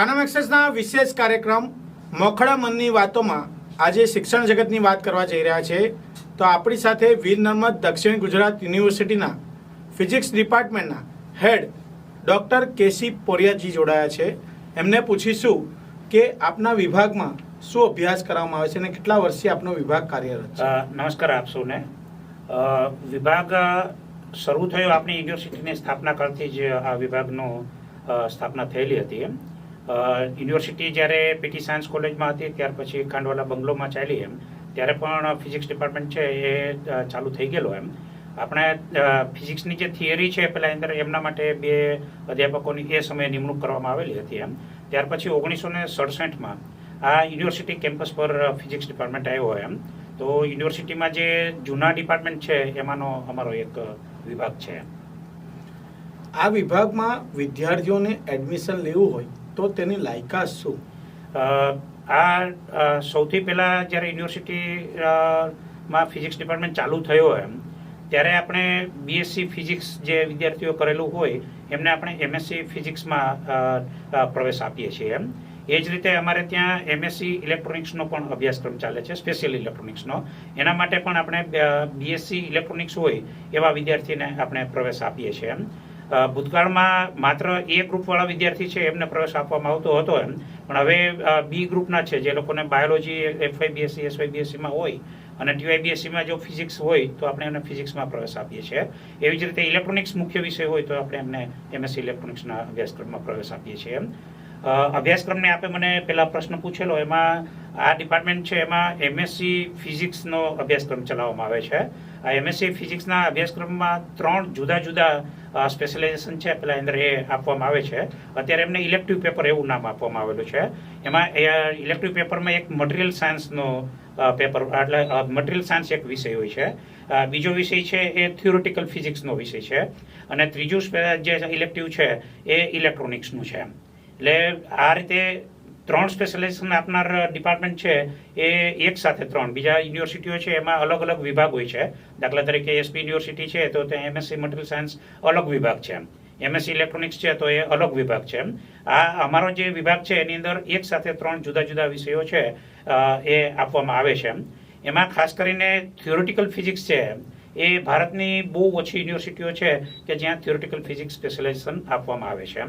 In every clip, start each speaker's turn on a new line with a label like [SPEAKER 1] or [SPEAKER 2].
[SPEAKER 1] કાનમ એક્સેસના વિશેષ કાર્યક્રમ મોખડા મનની વાતોમાં આજે શિક્ષણ જગતની વાત કરવા જઈ રહ્યા છે. તો આપણી સાથે વીર નર્મદ દક્ષિણ ગુજરાત યુનિવર્સિટીના ફિઝિક્સ ડિપાર્ટમેન્ટના હેડ ડૉક્ટર કેસી પોરિયાજી જોડાયા છે. એમને પૂછીશું કે આપના વિભાગમાં શું અભ્યાસ કરવામાં આવે છે અને કેટલા વર્ષથી આપનો વિભાગ કાર્યરત છે?
[SPEAKER 2] નમસ્કાર આપ સૌને. વિભાગ શરૂ થયો આપણી યુનિવર્સિટીની સ્થાપના કાળથી જ આ વિભાગનો સ્થાપના થયેલી હતી એમ. યુનિવર્સિટી જ્યારે પીટી સાયન્સ કોલેજમાં હતી, ત્યાર પછી ખાંડવાલા બંગલોમાં ચાલી એમ, ત્યારે પણ ફિઝિક્સ ડિપાર્ટમેન્ટ છે એ ચાલુ થઈ ગયેલો એમ. આપણે ફિઝિક્સની જે થિયરી છે પેલા અંદર એમના માટે બે અધ્યાપકોની એ સમયે નિમણૂક કરવામાં આવેલી હતી એમ. ત્યાર પછી ઓગણીસો ને સડસઠમાં આ યુનિવર્સિટી કેમ્પસ પર ફિઝિક્સ ડિપાર્ટમેન્ટ આવ્યો એમ. તો યુનિવર્સિટીમાં જે જૂના ડિપાર્ટમેન્ટ છે, એમાંનો અમારો એક વિભાગ છે.
[SPEAKER 1] આ વિભાગમાં વિદ્યાર્થીઓને એડમિશન લેવું હોય તો તેની લાયકાત શું?
[SPEAKER 2] આ સૌથી પહેલાં જ્યારે યુનિવર્સિટી માં ફિઝિક્સ ડિપાર્ટમેન્ટ ચાલુ થયો એમ, ત્યારે આપણે બીએસસી ફિઝિક્સ જે વિદ્યાર્થીઓ કરેલું હોય, એમને આપણે એમએસસી ફિઝિક્સમાં પ્રવેશ આપીએ છીએ એમ. એ જ રીતે અમારે ત્યાં એમએસસી ઇલેક્ટ્રોનિક્સનો પણ અભ્યાસક્રમ ચાલે છે, સ્પેશિયલ ઇલેક્ટ્રોનિક્સનો. એના માટે પણ આપણે બીએસસી ઇલેક્ટ્રોનિક્સ હોય એવા વિદ્યાર્થીને આપણે પ્રવેશ આપીએ છીએ એમ. ભૂતકાળમાં માત્ર એ ગ્રુપવાળા વિદ્યાર્થી છે, એમને પ્રવેશ આપવામાં આવતો હતો એમ. પણ હવે બી ગ્રુપના છે, જે લોકોને બાયોલોજી એફઆઈ બીએસસી એસવાય બીએસસીમાં હોય અને ટીવાયબીએસસીમાં જો ફિઝિક્સ હોય, તો આપણે એમને ફિઝિક્સમાં પ્રવેશ આપીએ છીએ. એવી જ રીતે ઇલેક્ટ્રોનિક્સ મુખ્ય વિષય હોય, તો આપણે એમને એમએસસી ઇલેક્ટ્રોનિક્સના અભ્યાસક્રમમાં પ્રવેશ આપીએ છીએ એમ. અભ્યાસક્રમને આપે મને પહેલાં પ્રશ્ન પૂછેલો, એમાં આ ડિપાર્ટમેન્ટ છે, એમાં એમએસસી ફિઝિક્સનો અભ્યાસક્રમ ચલાવવામાં આવે છે. આ એમએસસી ફિઝિક્સના અભ્યાસક્રમમાં ત્રણ જુદા જુદા સ્પેશિયલાઇઝેશન છે, પેલા અંદર એ આપવામાં આવે છે. અત્યારે એમને ઇલેક્ટિવ પેપર એવું નામ આપવામાં આવેલું છે. એમાં એ ઇલેક્ટિવ પેપરમાં એક મટીરિયલ સાયન્સનો પેપર એટલે મટીરિયલ સાયન્સ એક વિષય હોય છે. બીજો વિષય છે એ થિયોરિટિકલ ફિઝિક્સનો વિષય છે. અને ત્રીજું, જે ઇલેક્ટિવ છે, એ ઇલેક્ટ્રોનિક્સનું છે. એટલે આ રીતે ત્રણ સ્પેશિયલાઇઝેશન આપનાર ડિપાર્ટમેન્ટ છે, એ એક સાથે ત્રણ. બીજા યુનિવર્સિટીઓ છે, એમાં અલગ અલગ વિભાગ હોય છે. દાખલા તરીકે એસપી યુનિવર્સિટી છે, તો ત્યાં એમએસસી મટીરિયલ સાયન્સ અલગ વિભાગ છે એમએસસી ઇલેક્ટ્રોનિક્સ છે, તો એ અલગ વિભાગ છે આ અમારો જે વિભાગ છે, એની અંદર એક સાથે ત્રણ જુદા જુદા વિષયો છે એ આપવામાં આવે છે એમાં. ખાસ કરીને થિયોરિટિકલ ફિઝિક્સ છે એ ભારતની બહુ ઓછી યુનિવર્સિટીઓ છે કે જ્યાં થિયોરિટિકલ ફિઝિક્સ સ્પેશિયલાઇઝેશન આપવામાં આવે છે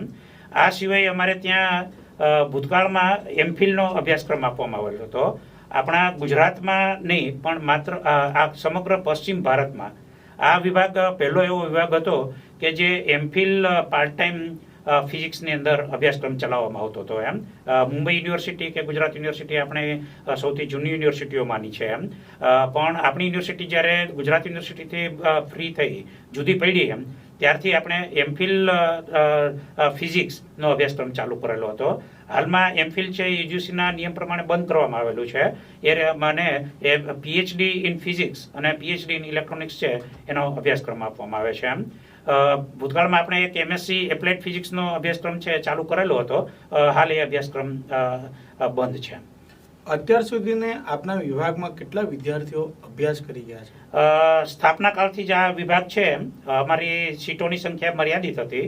[SPEAKER 2] આ સિવાય અમારે ત્યાં ભૂતકાળમાં એમફિલનો અભ્યાસક્રમ આપવામાં આવેલો હતો. આપણા ગુજરાતમાં નહીં, પણ માત્ર આ સમગ્ર પશ્ચિમ ભારતમાં. આ વિભાગ પહેલો એવો વિભાગ હતો કે જે એમફિલ પાર્ટ ટાઈમ ફિઝિક્સની અંદર અભ્યાસક્રમ ચલાવવામાં આવતો હતો એમ. મુંબઈ યુનિવર્સિટી કે ગુજરાત યુનિવર્સિટી આપણે સૌથી જૂની યુનિવર્સિટીઓમાંની છે એમ. પણ આપણી યુનિવર્સિટી જ્યારે ગુજરાત યુનિવર્સિટીથી ફ્રી થઈ, જુદી પડી એમ ત્યારથી આપણે એમફિલ ફિઝિક્સનો અભ્યાસક્રમ ચાલુ કરેલો હતો. હાલમાં એમફિલ છે યુજીસીના નિયમ પ્રમાણે બંધ કરવામાં આવેલું છે. એ મને એ પીએચડી ઇન ફિઝિક્સ અને પીએચડી ઇન ઇલેક્ટ્રોનિક્સ છે એનો અભ્યાસક્રમ આપવામાં આવે છે એમ. ભૂતકાળમાં આપણે એક એમએસસી એપ્લાઇડ ફિઝિક્સનો અભ્યાસક્રમ છે ચાલુ કરેલો હતો. હાલ એ અભ્યાસક્રમ બંધ છે
[SPEAKER 1] અત્યાર સુધીને આપના વિભાગમાં કેટલા વિદ્યાર્થીઓ અભ્યાસ કરી ગયા છે?
[SPEAKER 2] સ્થાપના કાળથી જ આ વિભાગ છે અમારી સીટોની સંખ્યા મર્યાદિત હતી.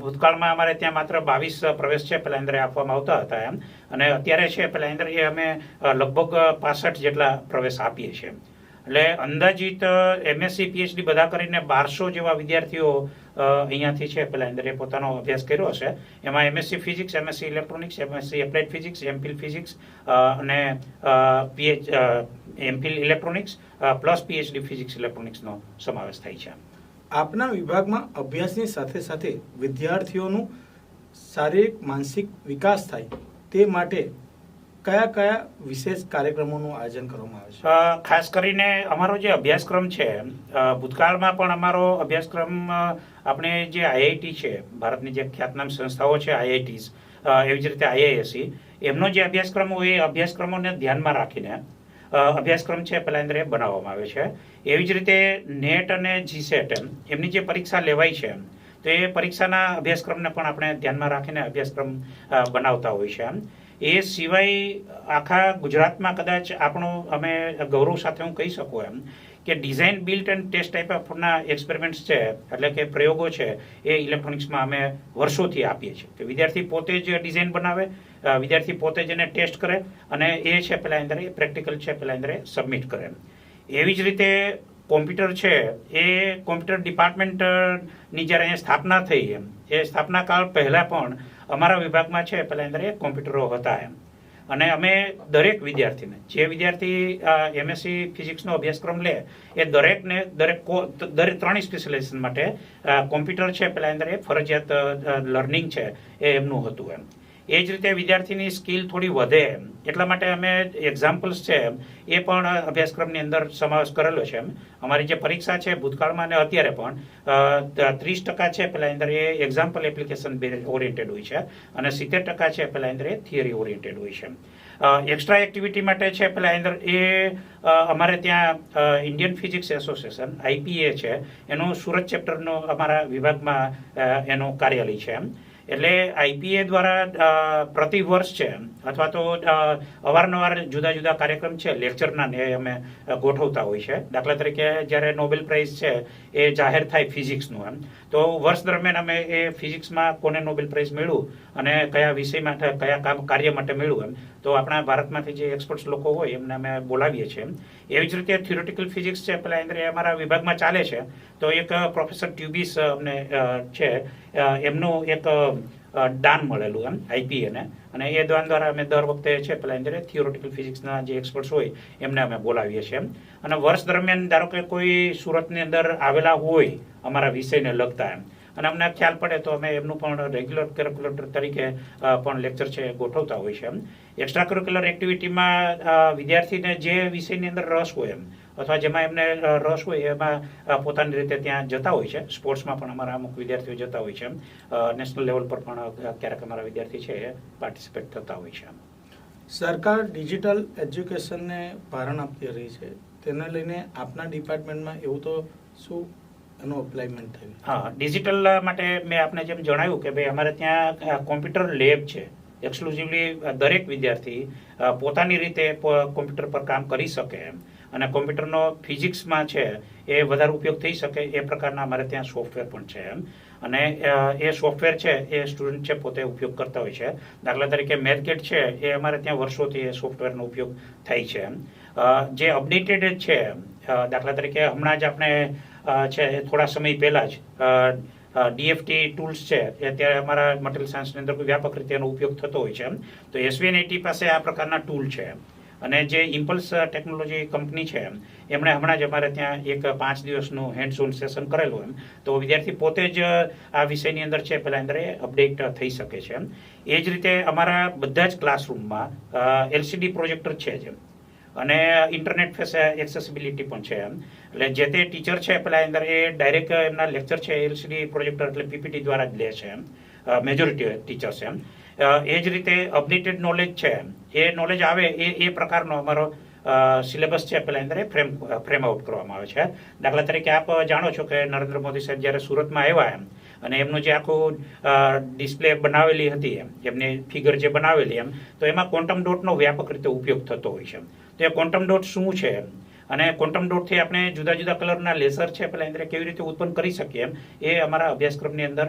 [SPEAKER 2] ભૂતકાળમાં અમારે ત્યાં માત્ર બાવીસ પ્રવેશ છે પેલા અંદર આપવામાં આવતા હતા એમ. અને અત્યારે છે પેલા અંદર એ અમે લગભગ પાસઠ જેટલા પ્રવેશ આપીએ છીએ એટલે અંદાજિત એમએસસી પીએચડી બધા કરીને બારસો જેવા વિદ્યાર્થીઓ અહીંયાથી છે. પેલા એ પોતાનો અભ્યાસ કર્યો હશે. એમાં MSc physics MSc electronics MSc applied physics MPhil physics અને PH MPhil electronics plus PhD physics ઇલેક્ટ્રોનિક્સનો સમાવેશ થાય છે.
[SPEAKER 1] આપના વિભાગમાં અભ્યાસની સાથે સાથે વિદ્યાર્થીઓનું શારીરિક, માનસિક વિકાસ થાય તે માટે કયા કયા વિશેષ કાર્યક્રમોનું આયોજન કરવામાં આવે છે?
[SPEAKER 2] ખાસ કરીને અમારો જે અભ્યાસક્રમ છે ભૂતકાળમાં પણ અમારો અભ્યાસક્રમ આપણે જે આઈઆઈટી છે, ભારતની જે ખ્યાતનામ સંસ્થાઓ છે, આઈઆઈટીઝ એવી જ રીતે આઈઆઈએસસી, એમનો જે અભ્યાસક્રમ હોય એ અભ્યાસક્રમોને ધ્યાનમાં રાખીને અભ્યાસક્રમ છે, પેલા અંદર બનાવવામાં આવે છે. એવી જ રીતે નેટ અને જીસેટ એમ એમની જે પરીક્ષા લેવાય છે, તો એ પરીક્ષાના અભ્યાસક્રમને પણ આપણે ધ્યાનમાં રાખીને અભ્યાસક્રમ બનાવતા હોય છે. એમ એ સિવાય આખા ગુજરાતમાં કદાચ આપણો અમે ગૌરવ સાથે હું કહી શકું એમ કે design built and test type ઓફના experiments છે, એટલે કે પ્રયોગો છે, એ ઇલેક્ટ્રોનિક્સમાં અમે વર્ષોથી આપીએ છીએ. કે વિદ્યાર્થી પોતે જ ડિઝાઇન બનાવે વિદ્યાર્થી પોતે જ એને ટેસ્ટ કરે અને એ છે પેલા અંદર એ પ્રેક્ટિકલ છે પેલા અંદર સબમિટ કરે એવી જ રીતે કોમ્પ્યુટર છે, એ કોમ્પ્યુટર ડિપાર્ટમેન્ટની જ્યારે અહીંયા સ્થાપના થઈ એમ, એ સ્થાપના કાળ પહેલાં પણ અમારા વિભાગમાં છે, પહેલાં અંદર એક કોમ્પ્યુટરો હતા એમ. અને અમે દરેક વિદ્યાર્થીને, જે વિદ્યાર્થી એમએસસી ફિઝિક્સનો અભ્યાસક્રમ લે, એ દરેકને, દરેક દરેક ત્રણ સ્પેશિયલાઇઝેશન માટે કોમ્પ્યુટર છે પેલા અંદર એ ફરજિયાત લર્નિંગ છે, એ એમનું હતું એમ. એ જ રીતે વિદ્યાર્થીની સ્કિલ થોડી વધે એટલા માટે અમે એક્ઝામ્પલ્સ છે એ પણ અભ્યાસક્રમની અંદર સમાવેશ કરેલો છે એમ. અમારી જે પરીક્ષા છે ભૂતકાળમાં અને અત્યારે પણ ત્રીસ ટકા છે પેલા અંદર એ એક્ઝામ્પલ એપ્લિકેશન ઓરિએન્ટેડ હોય છે અને સિત્તેર ટકા છે પેલા અંદર એ થિયરી ઓરિએન્ટેડ હોય છે એક્સ્ટ્રા એક્ટિવિટી માટે છે પેલા અંદર એ અમારે ત્યાં ઇન્ડિયન ફિઝિક્સ એસોસિએશન આઈપીએ છે, એનું સુરત ચેપ્ટરનો અમારા વિભાગમાં એનું કાર્યાલય છે એમ. એટલે આઈપીએ દ્વારા પ્રતિ વર્ષ છે, અથવા તો અવારનવાર જુદા જુદા કાર્યક્રમ છે લેક્ચરના ને અમે ગોઠવતા હોય છે. દાખલા તરીકે જ્યારે નોબેલ પ્રાઇઝ છે, એ જાહેર થાય ફિઝિક્સનું એમ. તો વર્ષ દરમિયાન અમે એ ફિઝિક્સમાં કોને નોબેલ પ્રાઇઝ મળ્યું અને કયા વિષય માટે, કયા કામ કાર્ય માટે મળ્યું એમ. તો આપણા ભારતમાંથી જે એક્સપર્ટ્સ લોકો હોય એમને અમે બોલાવીએ છીએ એવી જ રીતે થિયોરિટિકલ ફિઝિક્સ છે, પેલા અંદર અમારા વિભાગમાં ચાલે છે. તો એક પ્રોફેસર ટ્યુબિસ અમને છે એમનું એક દાન મળેલું એમ આઈપીએને અને એ દાન દ્વારા અમે દર વખતે છે, પેલા અંદર થિયોરિટિકલ ફિઝિક્સના જે એક્સપર્ટ્સ હોય, એમને અમે બોલાવીએ છીએ એમ. અને વર્ષ દરમિયાન ધારો કે કોઈ સુરતની અંદર આવેલા હોય, અમારા વિષયને લગતા એમ. અને અમને ખ્યાલ પડે તો અમે એમનું પણ રેગ્યુલર કરિક્યુલર તરીકે પણ લેક્ચર છે, ગોઠવતા હોય છે એમ. એક્સ્ટ્રા કરિક્યુલર એક્ટિવિટીમાં વિદ્યાર્થીને જે વિષયની અંદર રસ હોય એમ, અથવા જેમાં એમને રસ હોય એમાં પોતાની રીતે ત્યાં જતા હોય છે. સ્પોર્ટ્સમાં પણ અમારા અમુક વિદ્યાર્થીઓ જતા હોય છે નેશનલ લેવલ પર પણ ક્યારેક અમારા વિદ્યાર્થી છે એ પાર્ટિસિપેટ થતા હોય છે
[SPEAKER 1] સરકાર ડિજિટલ એજ્યુકેશનને ભારણ આપતી રહી છે. તેને લઈને આપના ડિપાર્ટમેન્ટમાં એવું તો શું એનું અપ્લાયમેન્ટ થયું.
[SPEAKER 2] હા ડિજિટલ માટે મેં આપને જેમ જણાવ્યું કે ભાઈ અમારે ત્યાં કોમ્પ્યુટર લેબ છે. એક્સક્લુઝિવલી દરેક વિદ્યાર્થી પોતાની રીતે કોમ્પ્યુટર પર કામ કરી શકે એમ. અને કોમ્પ્યુટરનો ફિઝિક્સમાં છે, એ વધારે ઉપયોગ થઈ શકે, એ પ્રકારના અમારે ત્યાં સોફ્ટવેર પણ છે એમ. અને એ સોફ્ટવેર છે, એ સ્ટુડન્ટ છે પોતે ઉપયોગ કરતા હોય છે. દાખલા તરીકે મેથગેટ છે, એ અમારે ત્યાં વર્ષોથી એ સોફ્ટવેરનો ઉપયોગ થાય છે એમ. જે અપડેટેડ છે દાખલા તરીકે હમણાં જ આપણે છે થોડા સમય પહેલા જ ડીએફટી ટૂલ્સ છે, એ અત્યારે અમારા મટીરિયલ સાયન્સની અંદર વ્યાપક રીતે એનો ઉપયોગ થતો હોય છે તો એસવીએન એટી પાસે આ પ્રકારના ટૂલ છે અને જે ઇમ્પલ્સ ટેકનોલોજી કંપની છે એમ, એમણે હમણાં જ અમારે ત્યાં એક પાંચ દિવસનું હેન્ડ ઝોન સેશન કરેલું એમ. તો વિદ્યાર્થી પોતે જ આ વિષયની અંદર છે પહેલાં અંદર અપડેટ થઈ શકે છે એ જ રીતે અમારા બધા જ ક્લાસરૂમમાં એલસીડી પ્રોજેક્ટર છે જ અને ઇન્ટરનેટ એક્સેસિબિલિટી પણ છે એમ. એટલે જે તે ટીચર છે, પેલા અંદર એ ડાયરેક્ટ એમના લેક્ચર છે એલસીડી પ્રોજેક્ટર એટલે પીપીટી દ્વારા જ લે છે એમ. મેજોરિટી ટીચર્સ એમ. એ જ રીતે અપડેટેડ નોલેજ છે એ નોલેજ આવે એ એ પ્રકારનો અમારો સિલેબસ છે, પેલા અંદર એ ફ્રેમ ફ્રેમ આઉટ કરવામાં આવે છે. દાખલા તરીકે આપ જાણો છો કે નરેન્દ્ર મોદી સાહેબ જ્યારે સુરતમાં આવ્યા એમ, અને એમનું જે આખું ડિસ્પ્લે બનાવેલી હતી એમ, એમની ફિગર જે બનાવેલી એમ, તો એમાં ક્વોન્ટમ ડોટનો વ્યાપક રીતે ઉપયોગ થતો હોય છે તો એ ક્વોન્ટમ ડોટ શું છે અને ક્વોન્ટમ ડોટથી આપણે જુદા જુદા કલરના લેસર છે, પેલા અંદર કેવી રીતે ઉત્પન્ન કરી શકીએ એમ, એ અમારા અભ્યાસક્રમની અંદર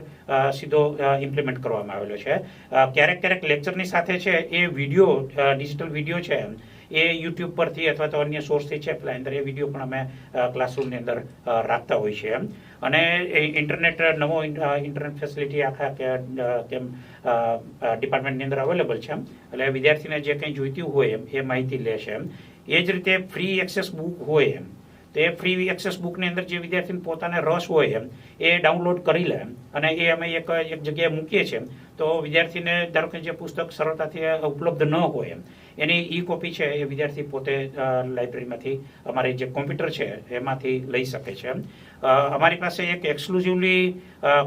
[SPEAKER 2] સીધો ઇમ્પ્લિમેન્ટ કરવામાં આવેલો છે. ક્યારેક ક્યારેક લેક્ચરની સાથે છે, એ વીડિયો ડિજિટલ વીડિયો છે એમ, એ યુટ્યુબ પરથી અથવા તો અન્ય સોર્સથી છે, પેલા અંદર એ વીડિયો પણ અમે ક્લાસરૂમની અંદર રાખતા હોઈએ છીએ એમ. અને ઇન્ટરનેટ નવો ઇન્ટરનેટ ફેસિલિટી આખા કેમ ડિપાર્ટમેન્ટની અંદર અવેલેબલ છે એમ. એટલે વિદ્યાર્થીને જે કંઈ જોઈતું હોય એમ, એ માહિતી લે છે એમ. એ જ રીતે ફ્રી એક્સેસ બુક હોય એમ. તો એ ફ્રી એક્સેસ બુકની અંદર જે વિદ્યાર્થીને પોતાને રસ હોય એમ, એ ડાઉનલોડ કરી લે અને એ અમે એક એક જગ્યાએ મૂકીએ છીએ તો વિદ્યાર્થીને ધારો કે જે પુસ્તક સરળતાથી ઉપલબ્ધ ન હોય એમ, એની ઈ કોપી છે એ વિદ્યાર્થી પોતે લાઇબ્રેરીમાંથી અમારી જે કોમ્પ્યુટર છે એમાંથી લઈ શકે છે અમારી પાસે એક એક્સક્લુઝિવલી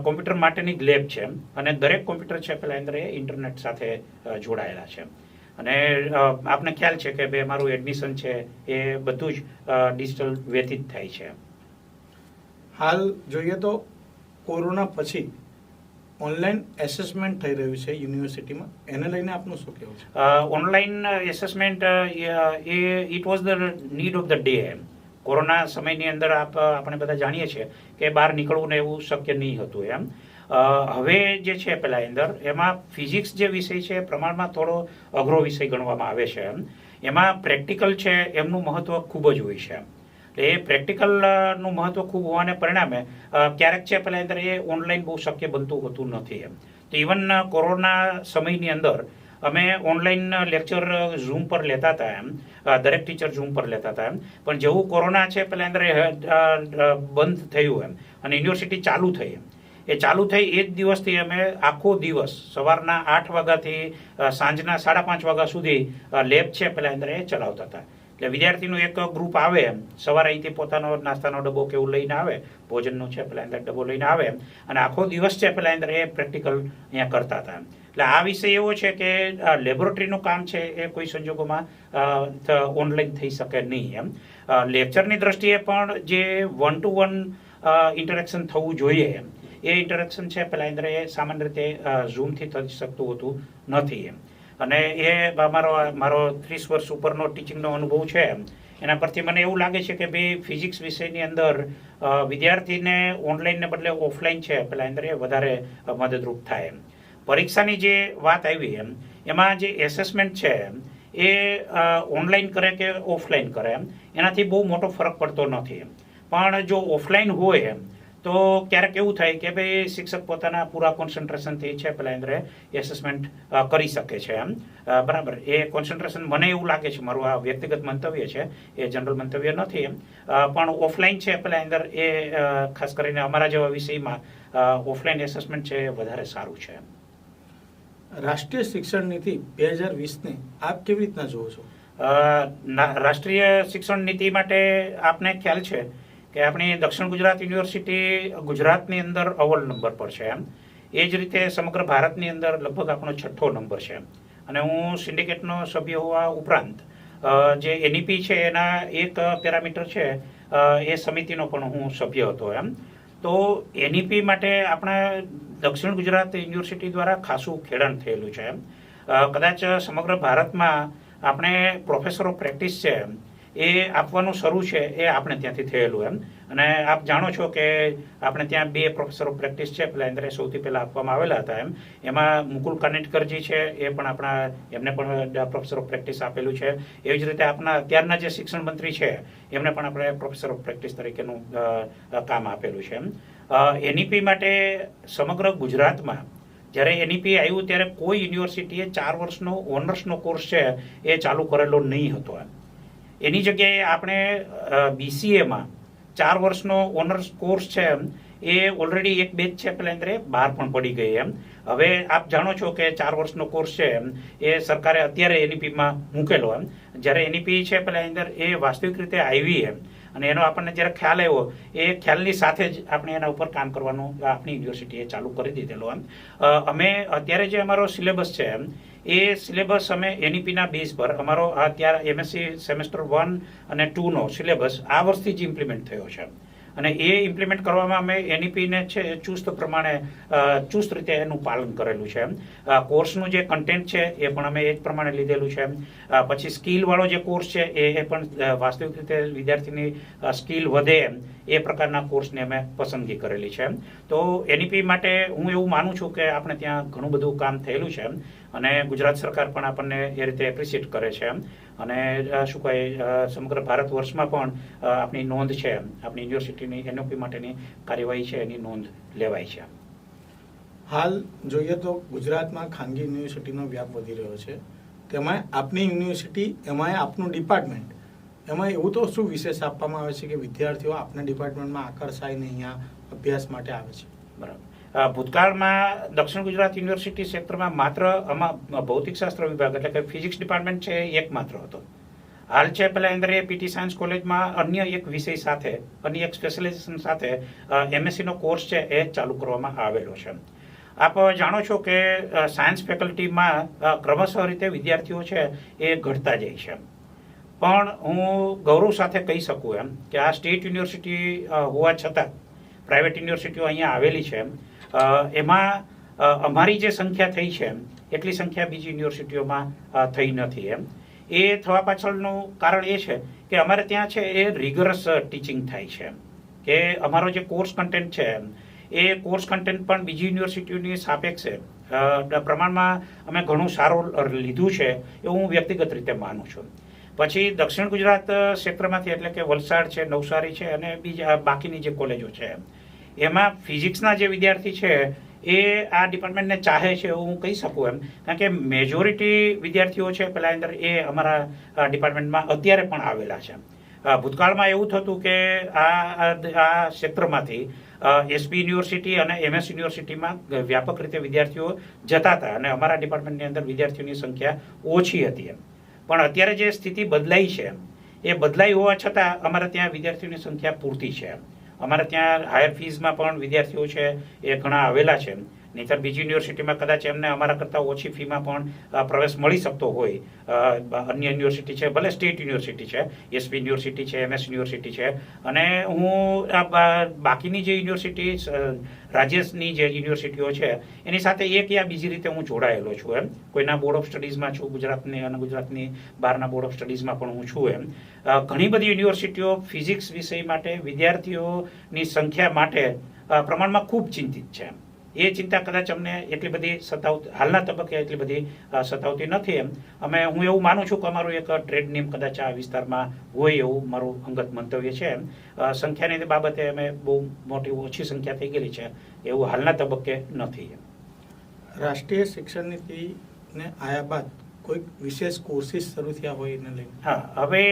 [SPEAKER 2] કોમ્પ્યુટર માટેની જ લેબ છે અને દરેક કોમ્પ્યુટર છે પેલા અંદર એ ઇન્ટરનેટ સાથે જોડાયેલા છે અને આપને ખ્યાલ છે કે ભાઈ અમારું એડમિશન છે એ બધું જ ડિજિટલ વ્યતીત થાય છે.
[SPEAKER 1] હાલ જોઈએ તો કોરોના પછી ઓનલાઈન એસેસમેન્ટ થઈ રહ્યું છે યુનિવર્સિટીમાં. એને લઈને આપનું શું કહેવું છે?
[SPEAKER 2] Online assessment A it was the need of the day M corona સમયની અંદર આપ આપણે બધા જાણીએ છીએ કે બહાર નીકળવું ને એવું શક્ય નહીં હતું એમ. હવે જે છે પેલા અંદર, એમાં ફિઝિક્સ જે વિષય છે, પ્રમાણમાં થોડો અઘરો વિષય ગણવામાં આવે છે એમ. એમાં પ્રેક્ટિકલ છે, એમનું મહત્વ ખૂબ જ હોય છે એ પ્રેક્ટિકલનું મહત્ત્વ ખૂબ હોવાને પરિણામે ક્યારેક છે પેલા અંદર એ ઓનલાઈન બહુ શક્ય બનતું હોતું નથી એમ. તો ઇવન કોરોના સમયની અંદર, અમે ઓનલાઈન લેક્ચર ઝૂમ પર લેતા હતા એમ. દરેક ટીચર ઝૂમ પર લેતા હતા એમ. પણ જેવું કોરોના છે પેલા અંદર બંધ થયું એમ. અને યુનિવર્સિટી ચાલુ થઈ એમ. એ ચાલુ થઈ એ જ દિવસથી અમે આખો દિવસ સવારના આઠ વાગ્યાથી સાંજના સાડા પાંચ વાગ્યા સુધી લેબ છે પેલા અંદર એ ચલાવતા હતા. એટલે વિદ્યાર્થીનું એક ગ્રુપ આવે એમ. સવારે અહીંથી પોતાનો નાસ્તાનો ડબ્બો કે લઈને આવે, ભોજનનો છે પેલા અંદર ડબ્બો લઈને આવે અને આખો દિવસ છે પેલા અંદર એ પ્રેક્ટિકલ અહીંયા કરતા હતા એટલે આ વિષય એવો છે કે લેબોરેટરીનું કામ છે એ કોઈ સંજોગોમાં ઓનલાઈન થઈ શકે નહીં એમ. લેક્ચરની દ્રષ્ટિએ પણ જે વન ટુ વન ઇન્ટરેક્શન થવું જોઈએ એમ. એ ઇન્ટરેક્શન છે, પેલા અંદર એ સામાન્ય રીતે ઝૂમથી થઈ શકતું હોતું નથી એમ. અને એ મારો મારો ત્રીસ વર્ષ ઉપરનો ટીચિંગનો અનુભવ છે એના પરથી મને એવું લાગે છે કે ભાઈ ફિઝિક્સ વિષયની અંદર વિદ્યાર્થીને ઓનલાઈનને બદલે ઓફલાઈન છે, પેલા અંદર એ વધારે મદદરૂપ થાય એમ. પરીક્ષાની જે વાત આવી એમ, એમાં જે એસેસમેન્ટ છે એ ઓનલાઈન કરે કે ઓફલાઈન કરે એમ, એનાથી બહુ મોટો ફરક પડતો નથી પણ જો ઓફલાઈન હોય એમ તો ક્યારેક એવું થાય કે ભાઈ શિક્ષક પોતાના પૂરા કોન્સન્ટ્રેશનથી છે પેલા એન્દ્રે એસેસમેન્ટ કરી શકે છે એમ. બરાબર. એ કોન્સન્ટ્રેશન મને એવું લાગે છે મારું આ વ્યક્તિગત મંતવ્ય છે એ જનરલ મંતવ્ય નથી એમ. પણ ઓફલાઈન છે પેલા અંદર એ ખાસ કરીને અમારા જેવા વિષયમાં ઓફલાઈન એસેસમેન્ટ છે એ વધારે સારું છે
[SPEAKER 1] રાષ્ટ્રીય શિક્ષણ નીતિ બે હજાર વીસને આપ કેવી રીતના જુઓ છો?
[SPEAKER 2] રાષ્ટ્રીય શિક્ષણ નીતિ માટે આપને ખ્યાલ છે કે આપણી દક્ષિણ ગુજરાત યુનિવર્સિટી ગુજરાતની અંદર અવ્વલ નંબર પર છે એમ. એ જ રીતે સમગ્ર ભારતની અંદર લગભગ આપણો છઠ્ઠો નંબર છે અને હું સિન્ડિકેટનો સભ્ય હોવા ઉપરાંત જે એનઈપી છે એના એક પેરામીટર છે એ સમિતિનો પણ હું સભ્ય હતો એમ. તો એનઈપી માટે આપણા દક્ષિણ ગુજરાત યુનિવર્સિટી દ્વારા ખાસું ખેડાણ થયેલું છે એમ. કદાચ સમગ્ર ભારતમાં આપણે પ્રોફેસર ઓફ પ્રેક્ટિસ છે એ આપવાનું શરૂ છે એ આપણે ત્યાંથી થયેલું એમ. અને આપ જાણો છો કે આપણે ત્યાં બે પ્રોફેસર ઓફ પ્રેક્ટિસ છે, પેલા અંદર સૌથી પહેલા આપવામાં આવેલા હતા એમ. એમાં મુકુલ કાનેટકરજી છે, એ પણ આપણા, એમને પણ પ્રોફેસર ઓફ પ્રેક્ટિસ આપેલું છે. એવી જ રીતે આપણા અત્યારના જે શિક્ષણ મંત્રી છે, એમને પણ આપણે પ્રોફેસર ઓફ પ્રેક્ટિસ તરીકેનું કામ આપેલું છે એમ. એનઈપી માટે સમગ્ર ગુજરાતમાં જ્યારે એનઈપી આવ્યું ત્યારે કોઈ યુનિવર્સિટીએ ચાર વર્ષનો ઓનર્સનો કોર્સ છે, એ ચાલુ કરેલો નહીં હતો એમ. એની જગ્યાએ આપણે બીસીએમાં ચાર વર્ષનો ઓનર્સ કોર્સ છે એમ, એ ઓલરેડી એક બેચ છે પેલા એ બહાર પણ પડી ગઈ એમ. હવે આપ જાણો છો કે ચાર વર્ષનો કોર્સ છે એમ, એ સરકારે અત્યારે એનઈપીમાં મૂકેલો એમ. જ્યારે એનઈપી છે પેલા અંદર એ વાસ્તવિક રીતે આવી એમ. અને એનો આપણને જ્યારે ખ્યાલ આવ્યો, એ ખ્યાલની સાથે જ આપણે એના ઉપર કામ કરવાનું આપણી યુનિવર્સિટીએ ચાલુ કરી દીધેલો એમ. અમે અત્યારે જે અમારો સિલેબસ છે એમ એ સિલેબસ અમે એનઈપીના બેઝ પર, અમારો અત્યારે એમએસસી સેમેસ્ટર વન અને ટુનો સિલેબસ આ વર્ષથી જ ઇમ્પ્લિમેન્ટ થયો છે. અને એ ઇમ્પ્લિમેન્ટ કરવામાં અમે એનઈપીને છે એ ચુસ્ત પ્રમાણે ચુસ્ત રીતે એનું પાલન કરેલું છે કોર્સનું જે કન્ટેન્ટ છે, એ પણ અમે એ જ પ્રમાણે લીધેલું છે પછી સ્કિલવાળો જે કોર્સ છે, એ પણ વાસ્તવિક રીતે વિદ્યાર્થીની સ્કિલ વધે એ પ્રકારના કોર્સને અમે પસંદગી કરેલી છે તો એનઈપી માટે હું એવું માનું છું કે આપણે ત્યાં ઘણું બધું કામ થયેલું છે અને ગુજરાત સરકાર પણ આપણને એ રીતે એપ્રિશિએટ કરે છે એમ. અને શું કહે સમગ્ર ભારત વર્ષમાં પણ આપણી નોંધ છે આપણી યુનિવર્સિટીની એનઓપી માટેની કાર્યવાહી છે એની નોંધ લેવાય છે.
[SPEAKER 1] હાલ જોઈએ તો ગુજરાતમાં ખાનગી યુનિવર્સિટીનો વ્યાપ વધી રહ્યો છે. તેમાં આપની યુનિવર્સિટી એમાં આપનું ડિપાર્ટમેન્ટ એમાં એવું તો શું વિશેષ આપવામાં આવે છે કે વિદ્યાર્થીઓ આપના ડિપાર્ટમેન્ટમાં આકર્ષાઈને અહીંયા અભ્યાસ માટે આવે છે?
[SPEAKER 2] બરાબર. ભૂતકાળમાં દક્ષિણ ગુજરાત યુનિવર્સિટી ક્ષેત્રમાં માત્ર આમાં ભૌતિકશાસ્ત્ર વિભાગ એટલે કે ફિઝિક્સ ડિપાર્ટમેન્ટ છે એક માત્ર હતો. હાલ છે પેલા અંદર એ પીટી સાયન્સ કોલેજમાં અન્ય એક વિષય સાથે, અન્ય એક સ્પેશિયલાઇઝેશન સાથે એમએસસીનો કોર્સ છે એ ચાલુ કરવામાં આવેલો છે. આપ જાણો છો કે સાયન્સ ફેકલ્ટીમાં ક્રમશઃ રીતે વિદ્યાર્થીઓ છે એ ઘટતા જાય છે. પણ હું ગૌરવ સાથે કહી શકું એમ કે આ સ્ટેટ યુનિવર્સિટી હોવા છતાં, પ્રાઇવેટ યુનિવર્સિટીઓ અહીંયા આવેલી છે. એમ, એમાં અમારી જે સંખ્યા થઈ છે એટલી સંખ્યા બીજી યુનિવર્સિટીઓમાં થઈ નથી એમ. એ થવા પાછળનું કારણ એ છે કે અમારે ત્યાં છે એ રિગરસ ટીચિંગ થાય છે કે અમારો જે કોર્સ કન્ટેન્ટ છે એ કોર્સ કન્ટેન્ટ પણ બીજી યુનિવર્સિટીઓની સાપેક્ષે પ્રમાણમાં અમે ઘણું સારું લીધું છે એવું હું વ્યક્તિગત રીતે માનું છું. પછી દક્ષિણ ગુજરાત ક્ષેત્રમાંથી એટલે કે વલસાડ છે નવસારી છે અને બીજા બાકીની જે કોલેજો છે એમાં ફિઝિક્સના જે વિદ્યાર્થી છે, એ આ ડિપાર્ટમેન્ટને ચાહે છે એવું હું કહી શકું એમ. કારણ કે મેજોરિટી વિદ્યાર્થીઓ છે પેલા અંદર એ અમારા ડિપાર્ટમેન્ટમાં અત્યારે પણ આવેલા છે. ભૂતકાળમાં એવું થતું કે આ, આ- ક્ષેત્રમાંથી એસપી યુનિવર્સિટી અને એમએસ યુનિવર્સિટીમાં વ્યાપક રીતે વિદ્યાર્થીઓ જતા હતા અને અમારા ડિપાર્ટમેન્ટની અંદર વિદ્યાર્થીઓની સંખ્યા ઓછી હતી એમ. પણ અત્યારે જે સ્થિતિ બદલાઈ છે, એ બદલાઈ હોવા છતાં અમારા ત્યાં વિદ્યાર્થીઓની સંખ્યા પૂરતી છે અમારે ત્યાં હાયર ફીઝમાં પણ વિદ્યાર્થીઓ છે એ ઘણા આવેલા છે. નહીંતર બીજી યુનિવર્સિટીમાં કદાચ એમને અમારા કરતાં ઓછી ફીમાં પણ પ્રવેશ મળી શકતો હોય. અન્ય યુનિવર્સિટી છે, ભલે સ્ટેટ યુનિવર્સિટી છે એસપી યુનિવર્સિટી છે, એમએસ યુનિવર્સિટી છે. અને હું આ બાકીની જે યુનિવર્સિટી રાજ્યની જે યુનિવર્સિટીઓ છે, એની સાથે એક યા બીજી રીતે હું જોડાયેલો છું એમ. કોઈના બોર્ડ ઓફ સ્ટડીઝમાં છું, ગુજરાતની અને ગુજરાતની બહારના બોર્ડ ઓફ સ્ટડીઝમાં પણ હું છું એમ. ઘણી બધી યુનિવર્સિટીઓ ફિઝિક્સ વિષય માટે વિદ્યાર્થીઓની સંખ્યા માટે પ્રમાણમાં ખૂબ ચિંતિત છે એ ચિંતા કદાચ અમને એટલી બધી સતાવતી હાલના તબક્કે એટલી બધી સતાવતી નથી એમ. અમે હું એવું માનું છું કે અમારું એક ટ્રેડ નેમ કદાચ આ વિસ્તારમાં હોય એવું મારું અંગત મંતવ્ય છે એમ. સંખ્યાની બાબતે અમે બહુ મોટી ઓછી સંખ્યા થઈ ગયેલી છે એવું હાલના તબક્કે નથી એમ.
[SPEAKER 1] રાષ્ટ્રીય શિક્ષણ નીતિને આયા બાદ કોઈક વિશેષ કોર્સિસ શરૂ થયા હોય એને લઈને?
[SPEAKER 2] હા હવે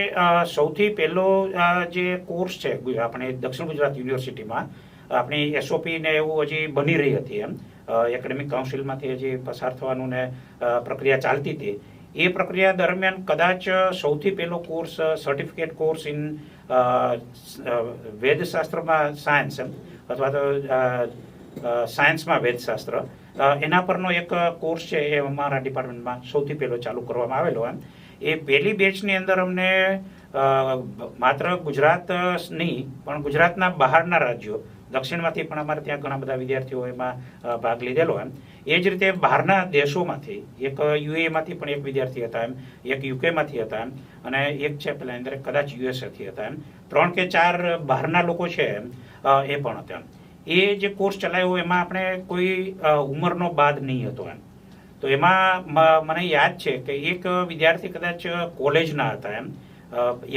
[SPEAKER 2] સૌથી પહેલો જે કોર્સ છે આપણે દક્ષિણ ગુજરાત યુનિવર્સિટીમાં આપણી એસઓપી ને એવું હજી બની રહી હતી એમ. એકેડેમિક કાઉન્સિલમાંથી હજી પસાર થવાનું ને પ્રક્રિયા ચાલતી હતી. એ પ્રક્રિયા દરમિયાન કદાચ સૌથી પહેલો કોર્સ સર્ટિફિકેટ કોર્સ ઇન વેદશાસ્ત્રમાં સાયન્સ એમ, અથવા તો સાયન્સમાં વેદશાસ્ત્ર. એના પરનો એક કોર્સ છે એ અમારા ડિપાર્ટમેન્ટમાં સૌથી પહેલો ચાલુ કરવામાં આવેલો એમ. એ પહેલી બેચની અંદર અમને માત્ર ગુજરાત નહીં, પણ ગુજરાતના બહારના રાજ્યો દક્ષિણમાંથી પણ અમારે ત્યાં ઘણા બધા વિદ્યાર્થીઓ એમાં ભાગ લીધેલો એમ. એ જ રીતે બહારના દેશોમાંથી, એક યુએમાંથી પણ એક વિદ્યાર્થી હતા એમ, એક યુકેમાંથી હતા એમ, અને એક છે પેલા અંદર કદાચ યુએસએથી હતા એમ. ત્રણ કે ચાર બહારના લોકો છે એમ એ પણ હતા એ જે કોર્સ ચલાવ્યો એમાં આપણે કોઈ ઉંમરનો બાદ નહીં હતો એમ. તો એમાં મને યાદ છે કે એક વિદ્યાર્થી કદાચ કોલેજના હતા એમ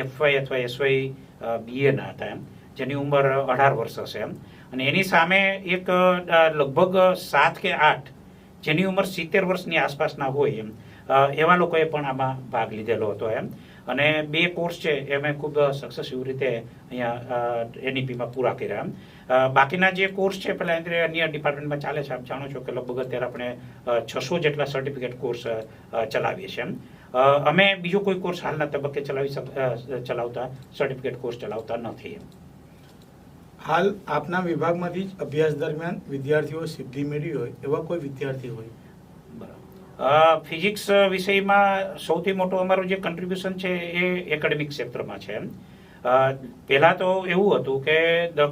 [SPEAKER 2] એફવાય અથવા એસવાય બીએના હતા એમ. જેની ઉંમર અઢાર વર્ષ હશે એમ. અને એની સામે એક લગભગ સાત કે આઠ જેની ઉંમર સિત્તેર વર્ષની આસપાસના હોય એમ. એવા લોકોએ પણ આમાં ભાગ લીધેલો હતો એમ. અને બે કોર્સ છે એ મેં ખૂબ સક્સેસિવ રીતે અહીંયા એનઈપીમાં પૂરા કર્યા એમ. બાકીના જે કોર્સ છે પેલા અંદર અન્ય ડિપાર્ટમેન્ટમાં ચાલે છે આપ જાણો છો કે લગભગ અત્યારે આપણે છસો જેટલા સર્ટિફિકેટ કોર્સ ચલાવીએ છીએ એમ. અમે બીજો કોઈ કોર્સ હાલના તબક્કે ચલાવી ચલાવતા, સર્ટિફિકેટ કોર્સ ચલાવતા નથી એમ.
[SPEAKER 1] હાલ આપના વિભાગમાંથી જ અભ્યાસ દરમિયાન વિદ્યાર્થીઓ સિદ્ધિ મેળવી હોય એવા કોઈ વિદ્યાર્થી હોય?
[SPEAKER 2] ફિઝિક્સ વિષયમાં સૌથી મોટું અમારું જે કન્ટ્રીબ્યુશન છે એ એકેડેમિક ક્ષેત્રમાં છે અ, તો એવું હતું કે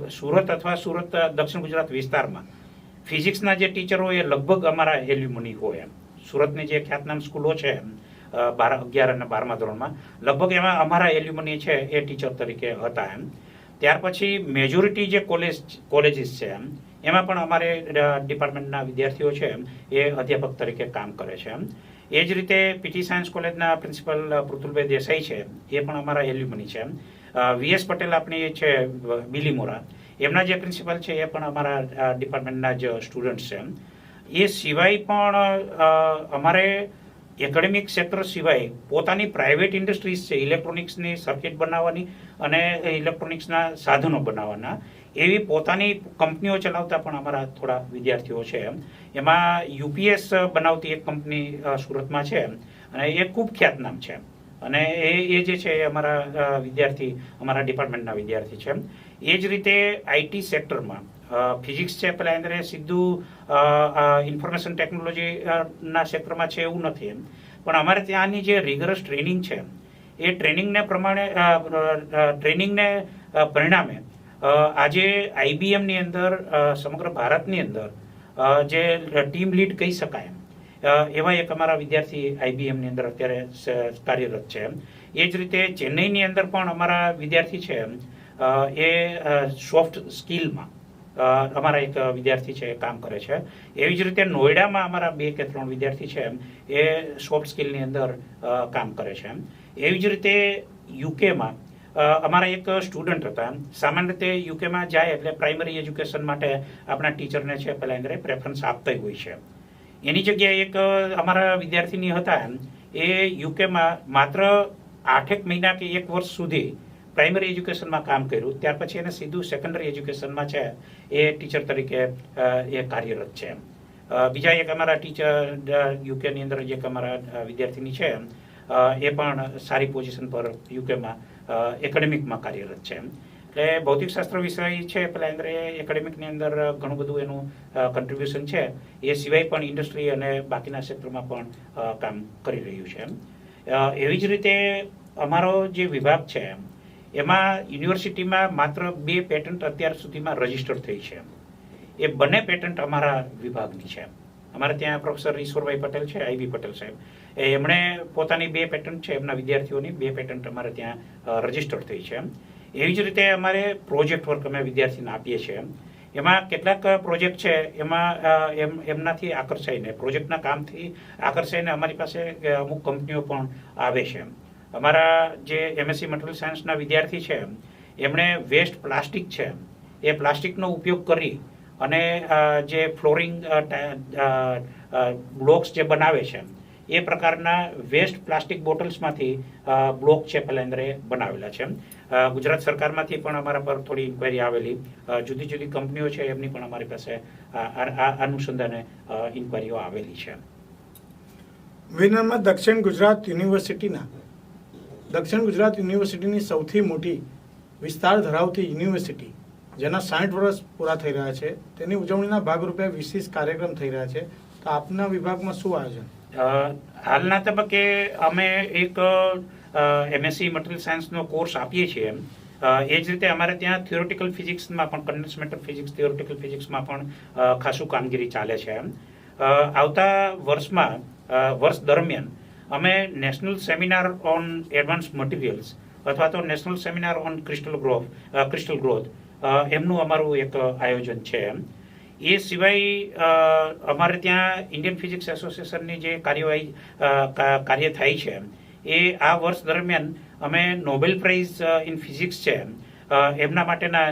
[SPEAKER 2] સુરત અથવા સુરત દક્ષિણ ગુજરાત વિસ્તારમાં ફિઝિક્સના જે ટીચરો એ લગભગ અમારા એલ્યુમની હોય એમ. સુરતની જે ખ્યાતનામ સ્કૂલો છે બાર અગિયાર અને બારમા ધોરણમાં લગભગ એમાં અમારા એલ્યુમની છે એ ટીચર તરીકે હતા એમ. ત્યાર પછી મેજોરિટી જે કોલેજ કોલેજીસ છે એમ, એમાં પણ અમારે ડિપાર્ટમેન્ટના વિદ્યાર્થીઓ છે એ અધ્યાપક તરીકે કામ કરે છે એ જ રીતે પીટી સાયન્સ કોલેજના પ્રિન્સિપલ પૃથુલભાઈ દેસાઈ છે એ પણ અમારા એલ્યુમની છે વીએસ પટેલ આપણી છે બિલીમોરા. એમના જે પ્રિન્સિપલ છે એ પણ અમારા ડિપાર્ટમેન્ટના જ સ્ટુડન્ટ છે એ સિવાય પણ અમારે એકેડેમિક ક્ષેત્ર સિવાય પોતાની પ્રાઇવેટ ઇન્ડસ્ટ્રીઝ છે, ઇલેક્ટ્રોનિક્સની સર્કિટ બનાવવાની અને ઇલેક્ટ્રોનિક્સના સાધનો બનાવવાના, એવી પોતાની કંપનીઓ ચલાવતા પણ અમારા થોડા વિદ્યાર્થીઓ છે એમાં. યુપીએસ બનાવતી એક કંપની સુરતમાં છે અને એ ખૂબ ખ્યાતનામ છે અને એ એ જે છે એ અમારા વિદ્યાર્થી, અમારા ડિપાર્ટમેન્ટના વિદ્યાર્થી છે એ જ રીતે આઈટી સેક્ટરમાં ફિઝિક્સ છે, પેલા અંદર સીધું ઇન્ફોર્મેશન ટેકનોલોજીના ક્ષેત્રમાં છે એવું નથી એમ. પણ અમારે ત્યાંની જે રિગરસ ટ્રેનિંગ છે, એ ટ્રેનિંગને પ્રમાણે ટ્રેનિંગને પરિણામે આજે આઈબીએમની અંદર સમગ્ર ભારતની અંદર જે ટીમ લીડ કહી શકાય એવા એક અમારા વિદ્યાર્થી આઈબીએમની અંદર અત્યારે કાર્યરત છે એ જ રીતે ચેન્નઈની અંદર પણ અમારા વિદ્યાર્થી છે એ સોફ્ટ સ્કિલમાં અમારા એક વિદ્યાર્થી છે, એ કામ કરે છે. એવી જ રીતે નોઈડામાં અમારા બે કે ત્રણ વિદ્યાર્થી છે એ સોફ્ટ સ્કિલની અંદર કામ કરે છે એવી જ રીતે યુકેમાં અમારા એક સ્ટુડન્ટ હતા સામાન્ય રીતે યુકેમાં જાય એટલે પ્રાઇમરી એજ્યુકેશન માટે આપણા ટીચરને છે, પહેલાં અંદર પ્રેફરન્સ આપતા હોય છે. એની જગ્યાએ એક અમારા વિદ્યાર્થીની હતા એ યુકેમાં માત્ર આઠેક મહિના કે એક વર્ષ સુધી પ્રાઇમરી એજ્યુકેશનમાં કામ કર્યું, ત્યાર પછી એને સીધું સેકન્ડરી એજ્યુકેશનમાં છે. એ ટીચર તરીકે એ કાર્યરત છે બીજા એક અમારા ટીચર યુકેની અંદર જે અમારા વિદ્યાર્થીની છે એ પણ સારી પોઝિશન પર યુકેમાં એકેડેમિકમાં કાર્યરત છે એટલે ભૌતિકશાસ્ત્ર વિષય છે પેલા અંદર એકેડેમિકની અંદર ઘણું બધું એનું કન્ટ્રીબ્યુશન છે. એ સિવાય પણ ઇન્ડસ્ટ્રી અને બાકીના ક્ષેત્રમાં પણ કામ કરી રહ્યું છે એવી જ રીતે અમારો જે વિભાગ છે એમાં યુનિવર્સિટીમાં માત્ર બે પેટન્ટ અત્યાર સુધીમાં રજિસ્ટર થઈ છે. એ બંને પેટન્ટ અમારા વિભાગની છે. અમારે ત્યાં પ્રોફેસર ઈશ્વરભાઈ પટેલ છે આઈબી પટેલ સાહેબ. એમણે પોતાની બે પેટન્ટ છે, એમના વિદ્યાર્થીઓની બે પેટન્ટ અમારે ત્યાં રજિસ્ટર થઈ છે. એવી જ રીતે અમારે પ્રોજેક્ટ વર્ક અમે વિદ્યાર્થીને આપીએ છીએ. એમાં કેટલાક પ્રોજેક્ટ છે, એમાં એમ, એમનાથી આકર્ષાઈને, પ્રોજેક્ટના કામથી આકર્ષાઈને અમારી પાસે અમુક કંપનીઓ પણ આવે છે. અમારા જે એમએસસી મટીરિયલ સાયન્સના વિદ્યાર્થી છે, એમણે વેસ્ટ પ્લાસ્ટિક છે, એ પ્લાસ્ટિકનો ઉપયોગ કરી અને જે ફ્લોરિંગ બ્લોક્સ જે બનાવે છે, એ પ્રકારના વેસ્ટ પ્લાસ્ટિક બોટલ્સમાંથી બ્લોક છે ફલેન્દ્રે બનાવેલા છે. ગુજરાત સરકારમાંથી પણ અમારા પર થોડી ઇન્ક્વાયરી આવેલી. જુદી જુદી કંપનીઓ છે, એમની પણ અમારી પાસે અનુસંધાને ઇન્ક્વાયરીઓ આવેલી છે.
[SPEAKER 1] વિનરમાં દક્ષિણ ગુજરાત યુનિવર્સિટીના દક્ષિણ ગુજરાત યુનિવર્સિટીની સૌથી મોટી વિસ્તાર ધરાવતી યુનિવર્સિટી, જેના સાઠ વર્ષ પૂરા થઈ રહ્યા છે, તેની ઉજવણીના ભાગરૂપે વિશેષ કાર્યક્રમ થઈ રહ્યા છે. તો આપના વિભાગમાં શું આયોજન?
[SPEAKER 2] હાલના તબક્કે અમે એક એમએસસી મટીરિયલ સાયન્સનો કોર્સ આપીએ છીએ એમ. એ જ રીતે અમારે ત્યાં થિયોરિટિકલ ફિઝિક્સમાં પણ કન્ડેન્સ મેટર ફિઝિક્સ થિયોરિટિકલ ફિઝિક્સમાં પણ ખાસું કામગીરી ચાલે છે એમ. આવતા વર્ષમાં વર્ષ દરમિયાન અમે national seminar on advance materials અથવા તો national seminar on crystal growth crystal growth એમનું અમારું એક આયોજન છે એ સિવાય અમારે ત્યાં ઇન્ડિયન ફિઝિક્સ એસોસિએશનની જે કાર્યવાહી કાર્ય થાય છે એ આ વર્ષ દરમિયાન અમે નોબેલ પ્રાઇઝ ઇન ફિઝિક્સ છે એમના માટેના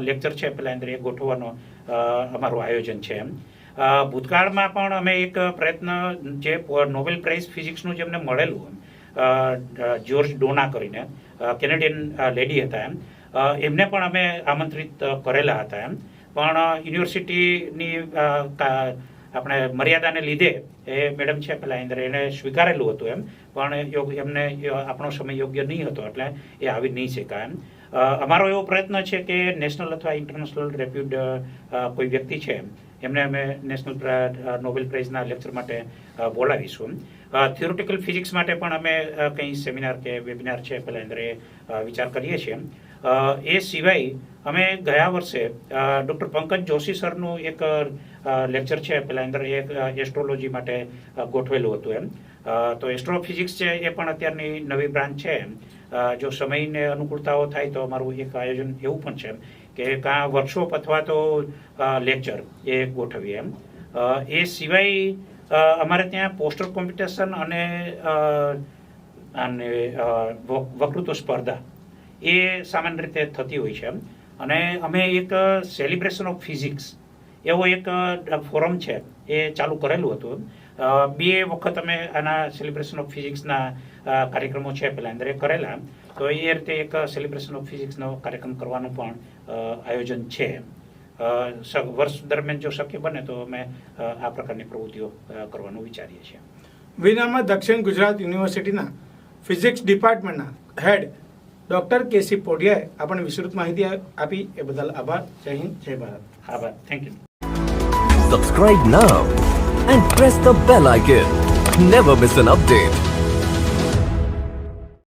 [SPEAKER 2] લેક્ચર છે પેલા અંદર એ ગોઠવવાનો અમારું આયોજન છે અ, ભૂતકાળમાં પણ અમે એક પ્રયત્ન જે નોબેલ પ્રાઇઝ ફિઝિક્સનું જેમને મળેલું જ્યોર્જ ડોના કરીને કેનેડિયન લેડી હતા એમ એમને પણ અમે આમંત્રિત કરેલા હતા એમ. પણ યુનિવર્સિટીની આપણે મર્યાદાને લીધે એ મેડમ છે પેલા અંદર એને સ્વીકારેલું હતું એમ. પણ એમને આપણો સમય યોગ્ય નહીં હતો એટલે એ આવી નહીં શકાય એમ. અમારો એવો પ્રયત્ન છે કે નેશનલ અથવા ઇન્ટરનેશનલ રેપ્યુડ કોઈ વ્યક્તિ છે એમને અમે નેશનલ નોબેલ પ્રાઇઝના લેક્ચર માટે બોલાવીશું. થિયોરિટિકલ ફિઝિક્સ માટે પણ અમે કંઈ સેમિનાર કે વેબિનાર છે પહેલાં અંદર વિચાર કરીએ છીએ. એ સિવાય અમે ગયા વર્ષે ડૉક્ટર પંકજ જોશી સરનું એક લેક્ચર છે પહેલાં અંદર એક એસ્ટ્રોલોજી માટે ગોઠવેલું હતું એમ. તો એસ્ટ્રોફિઝિક્સ છે એ પણ અત્યારની નવી બ્રાન્ચ છે જો સમયને અનુકૂળતાઓ થાય તો અમારું એક આયોજન એવું પણ છે કે કાં વર્કશોપ અથવા તો લેક્ચર એ ગોઠવીએ એમ. એ સિવાય અમારે ત્યાં પોસ્ટર કોમ્પિટિશન અને અને વકૃત્વ સ્પર્ધા એ સામાન્ય રીતે થતી હોય છે. અને અમે એક સેલિબ્રેશન ઓફ ફિઝિક્સ એવો એક ફોરમ છે એ ચાલુ કરેલું હતું બે વખત અમે આના સેલિબ્રેશન ઓફ ફિઝિક્સના કાર્યક્રમો છે, પેલા અંદર કરેલા તો એ રીતે એક સેલિબ્રેશન ઓફ ફિઝિક્સનો કાર્યક્રમ કરવાનું પણ આયોજન છે. વર્ષ દરમિયાન જો શક્ય બને તો અમે આ પ્રકારની પ્રવૃત્તિઓ કરવાનું વિચારીએ છીએ.
[SPEAKER 1] વિનામાં દક્ષિણ ગુજરાત યુનિવર્સિટીના ફિઝિક્સ ડિપાર્ટમેન્ટના હેડ ડોક્ટર કેસી પોઢિયાએ આપણને વિસ્તૃત માહિતી આપી. એ બદલ આભાર. જય હિન્દ જય ભારત.
[SPEAKER 2] આભાર. Thank you
[SPEAKER 3] subscribe now and press the bell icon never miss an update.